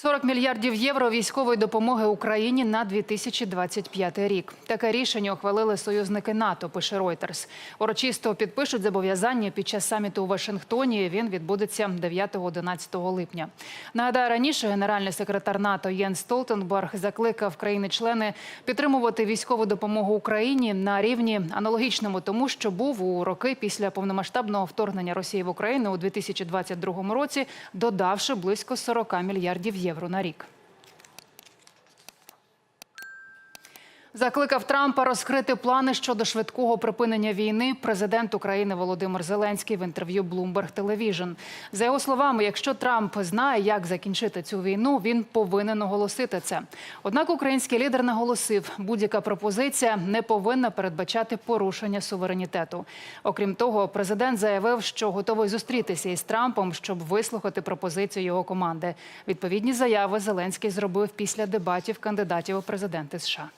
40 мільярдів євро військової допомоги Україні на 2025 рік. Таке рішення ухвалили союзники НАТО. Пише Reuters. Урочисто підпишуть зобов'язання під час саміту у Вашингтоні. Він відбудеться 9-11 липня. Нагадаю, раніше генеральний секретар НАТО Єн Столтенберг закликав країни-члени підтримувати військову допомогу Україні на рівні аналогічному тому, що був у роки після повномасштабного вторгнення Росії в Україну у 2022 році, додавши близько 40 мільярдів євро на рік. Закликав Трампа розкрити плани щодо швидкого припинення війни. Президент України Володимир Зеленський в інтерв'ю Bloomberg Television. За його словами, якщо Трамп знає, як закінчити цю війну, він повинен оголосити це. Однак український лідер наголосив, будь-яка пропозиція не повинна передбачати порушення суверенітету. Окрім того, президент заявив, що готовий зустрітися із Трампом, щоб вислухати пропозицію його команди. Відповідні заяви Зеленський зробив після дебатів кандидатів у президенти США.